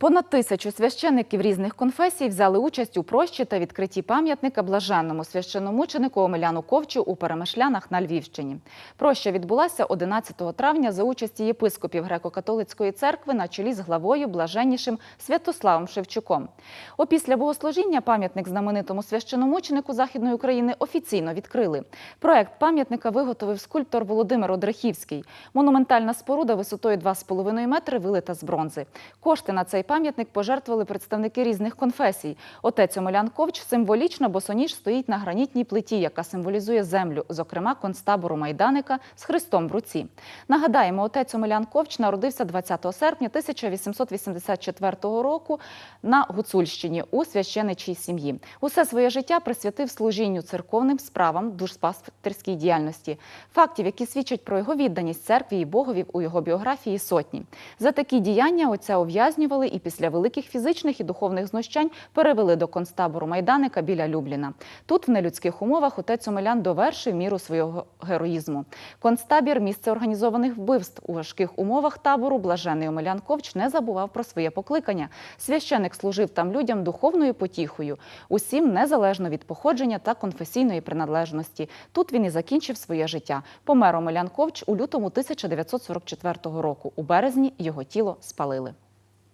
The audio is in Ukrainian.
Понад тисячу священиків різних конфесій взяли участь у прощі та відкритті пам'ятника блаженному священомученику Омеляну Ковчу у Перемишлянах на Львівщині. Проща відбулася 11 травня за участі єпископів греко-католицької церкви на чолі з главою блаженнішим Святославом Шевчуком. Опісля богослужіння пам'ятник знаменитому священомученику Західної України офіційно відкрили. Проект пам'ятника виготовив скульптор Володимир Одрехівський. Монументальна споруда висотою 2,5 метри вилита з бронзи. Кошти на цей пам'ятник пожертвували представники різних конфесій. Отець Омелян Ковч символічно босоніж стоїть на гранітній плиті, яка символізує землю, зокрема концтабору Майданика з Христом в руці. Нагадаємо, отець Омелян Ковч народився 20 серпня 1884 року на Гуцульщині у священичій сім'ї. Усе своє життя присвятив служінню церковним справам, душпастерській діяльності. Фактів, які свідчать про його відданість церкві і Богові у його біографії сотні. За такі діяння отця ув'язнювали і після великих фізичних і духовних знущань перевели до концтабору Майданика біля Любліна. Тут в нелюдських умовах отець Омелян довершив міру свого героїзму. Концтабір – місце організованих вбивств. У важких умовах табору блажений Омелян Ковч не забував про своє покликання. Священик служив там людям духовною потіхою, усім незалежно від походження та конфесійної приналежності. Тут він і закінчив своє життя. Помер Омелян Ковч у лютому 1944 року. У березні його тіло спалили.